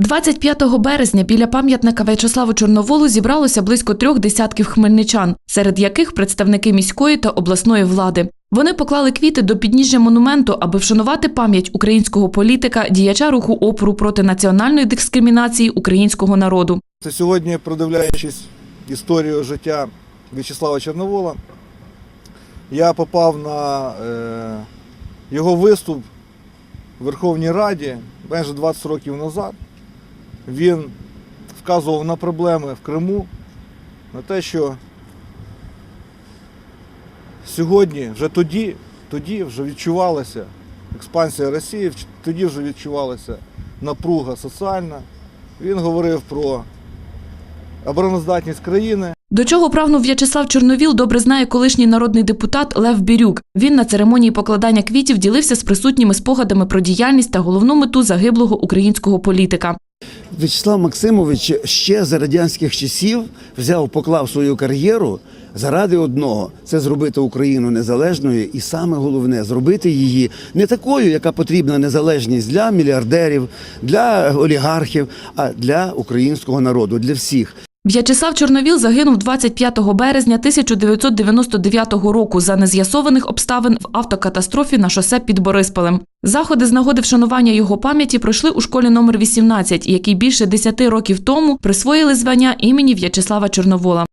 25 березня біля пам'ятника В'ячеславу Чорноволу зібралося близько трьох десятків хмельничан, серед яких представники міської та обласної влади. Вони поклали квіти до підніжжя монументу, аби вшанувати пам'ять українського політика, діяча руху опору проти національної дискримінації українського народу. Це сьогодні, продивляючись історію життя В'ячеслава Чорновола, я попав на е, його виступ в Верховній Раді майже 20 років назад. Він вказував на проблеми в Криму, на те, що сьогодні, вже тоді, тоді вже відчувалася експансія Росії, тоді вже відчувалася напруга соціальна. Він говорив про обороноздатність країни. До чого прагнув В'ячеслав Чорновіл, добре знає колишній народний депутат Лев Бірюк. Він на церемонії покладання квітів ділився з присутніми спогадами про діяльність та головну мету загиблого українського політика. В'ячеслав Максимович ще за радянських часів взяв, поклав свою кар'єру заради одного це зробити Україну незалежною, і саме головне зробити її не такою, яка потрібна незалежність для мільярдерів, для олігархів, а для українського народу, для всіх. В'ячеслав Чорновіл загинув 25 березня 1999 року за нез'ясованих обставин в автокатастрофі на шосе під Борисполем. Заходи з нагоди вшанування його пам'яті пройшли у школі номер 18, якій більше 10 років тому присвоїли звання імені В'ячеслава Чорновола.